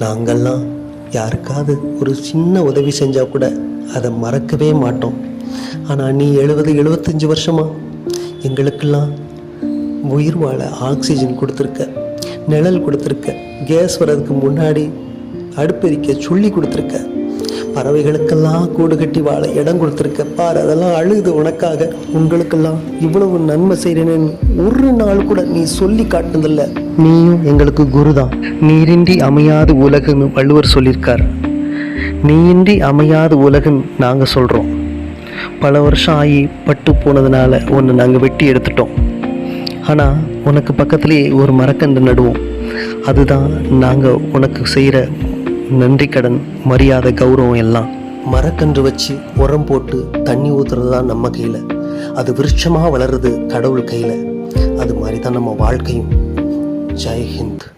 நாங்கள்லாம் யாருக்காவது ஒரு சின்ன உதவி செஞ்சால் கூட அதை மறக்கவே மாட்டோம். ஆனால் நீ எழுபது எழுபத்தஞ்சி வருஷமா எங்களுக்கெல்லாம் உயிர் வாழ ஆக்சிஜன் கொடுத்துருக்க நிழல் கொடுத்துருக்க கேஸ் வர்றதுக்கு முன்னாடி அடுப்பெரிக்க சொல்லி கொடுத்துருக்க பறவைகளுக்கெல்லாம் கூடு கட்டி வாழ இடம் கொடுத்துருக்க பார் அதெல்லாம் அழுகுது உனக்காக உங்களுக்கெல்லாம் இவ்வளவு நன்மை செய்கிறேன்னு ஒரு நாள் கூட நீ சொல்லி காட்டுனதில்லை. நீயும் எங்களுக்கு குருதான். நீரின்றி அமையாது உலகுன்னு வள்ளுவர் சொல்லியிருக்கார். நீயின்றி அமையாது உலகம் நாங்கள் சொல்கிறோம் பல வருஷம் ஆகி பட்டு போனதுனால ஒன்று நாங்கள் வெட்டி எடுத்துட்டோம். ஆனால் உனக்கு பக்கத்துலேயே ஒரு மரக்கன்று நடுவோம். அதுதான் நாங்கள் உனக்கு செய்கிற நன்றி கடன் மரியாதை கௌரவம் எல்லாம். மரக்கன்று வச்சு உரம் போட்டு தண்ணி ஊற்றுறது தான் நம்ம கையில். அது விருட்சமாக வளருது கடவுள் கையில். அது மாதிரி தான் நம்ம வாழ்க்கையும். जय हिंद।